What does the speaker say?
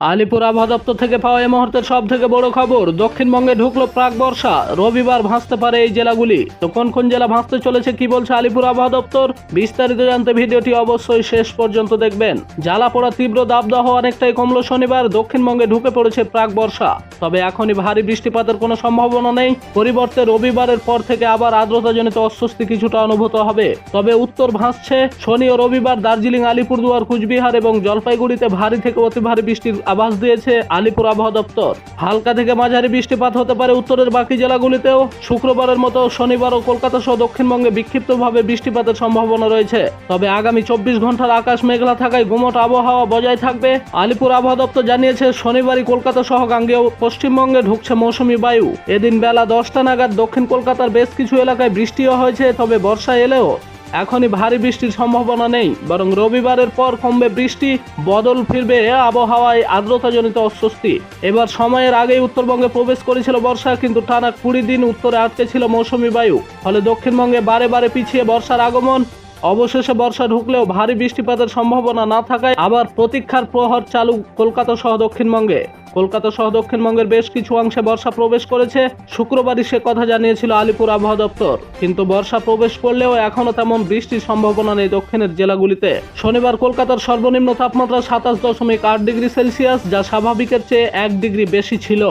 আলিপুর আবহাওয়া দপ্তর থেকে পাওয়া এই মুহূর্তের সব থেকে বড় খবর, দক্ষিণবঙ্গে ঢুকলো প্রাক বর্ষা। রবিবার ভাসতে পারে এই জেলাগুলি। তো কোন কোন জেলা ভাসতে চলেছে কি বলছে আলিপুর আবহাওয়া দপ্তর? বিস্তারিত জানতে ভিডিওটি অবশ্যই শেষ পর্যন্ত দেখবেন। জ্বালা পড়া তীব্র দাবদাহ অনেকটাই কমলো শনিবার, দক্ষিণবঙ্গে ঢুকে পড়েছে প্রাক বর্ষা। তবে এখনই ভারী বৃষ্টিপাতের কোনো সম্ভাবনা নেই। পরিবর্তে রবিবারের পর থেকে আবার আর্দ্রতাজনিত অস্বস্তি কিছুটা অনুভূত হবে। তবে উত্তর ভাসছে, শনি ও রবিবার দার্জিলিং, আলিপুরদুয়ার, কুচবিহার এবং জলপাইগুড়িতে ভারী থেকে অতি ভারী বৃষ্টির আভাস দিয়েছে আলিপুর আবহাওয়া দপ্তর। হালকা থেকে মাঝারি বৃষ্টিপাত হতে পারে উত্তরের বাকি জেলাগুলিতেও। শুক্রবারের মতো শনিবার ও কলকাতা সহ দক্ষিণবঙ্গে বিক্ষিপ্তভাবে বৃষ্টিপাতের সম্ভাবনা রয়েছে। তবে আগামী চব্বিশ ঘণ্টার আকাশ মেঘলা থাকায় গুমট আবহাওয়া বজায় থাকবে। আলিপুর আবহাওয়া দপ্তর জানিয়েছে, শনিবারই কলকাতা সহ গাঙ্গেয় পশ্চিমবঙ্গে ঢুকছে মৌসুমি বায়ু। এদিন বেলা দশটা নাগাদ দক্ষিণ কলকাতার বেশ কিছু এলাকায় বৃষ্টিও হয়েছে, তবে বর্ষা এলেও এখনই ভারী বৃষ্টির সম্ভাবনা নেই, বরং রবিবারের পর কমবে বৃষ্টি, বদল ফিরবে আবহাওয়ায় আর্দ্রতাজনিত অস্বস্তি। এবার সময়ের আগেই উত্তরবঙ্গে প্রবেশ করেছিল বর্ষা, কিন্তু টানা কুড়ি দিন উত্তরে আটকে ছিল মৌসুমি বায়ু। ফলে দক্ষিণবঙ্গে বারে বারে পিছিয়ে বর্ষার আগমন অবশেষে বর্ষা ঢুকলেও ভারী বৃষ্টিপাতের সম্ভাবনা না থাকায় আবার প্রতীক্ষার প্রহর চালু কলকাতা সহ দক্ষিণবঙ্গে। কলকাতা সহ দক্ষিণবঙ্গের বেশ কিছু অংশে বর্ষা প্রবেশ করেছে। শুক্রবারই সে কথা জানিয়েছিল আলিপুর আবহাওয়া দপ্তর। কিন্তু বর্ষা প্রবেশ করলেও এখনও তেমন বৃষ্টির সম্ভাবনা নেই দক্ষিণের জেলাগুলিতে। শনিবার কলকাতার সর্বনিম্ন তাপমাত্রা সাতাশ দশমিক আট ডিগ্রি সেলসিয়াস, যা স্বাভাবিকের চেয়ে এক ডিগ্রি বেশি ছিল।